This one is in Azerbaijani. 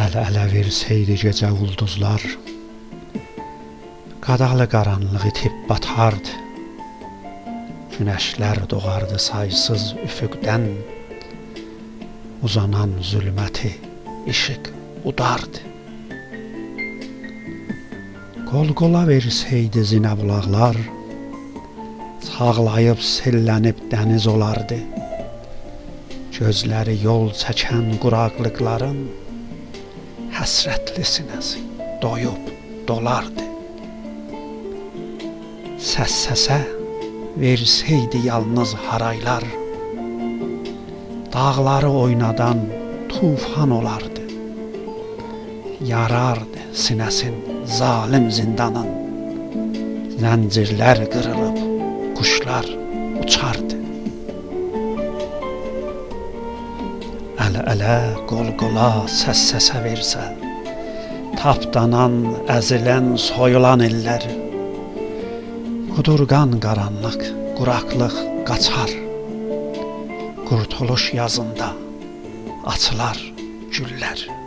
Əl-ələ versəydi gecə ulduzlar, Qadağlı qaranlığı itib batardı, Günəşlər doğardı saysız üfüqdən, Uzanan zülməti işıq udardı. Qol-qola versəydi zinə bulaqlar, Çağlayıb sellənib dəniz olardı Gözləri yol çəkən quraqlıqların həsrətli sinəsi doyub dolardı. Səs-səsə versəydi yalnız haraylar, dağları oynadan tufan olardı. Yarardı sinəsin zalim zindanın, zəncirlər qırılıb quşlar uçardı. Ələ-ələ, qol-qola, səs-səsə versə, tapdanan, əzilən, soyulan illər, qudurqan qaranlıq, quraqlıq qaçar, qurtuluş yazında açılar güllər.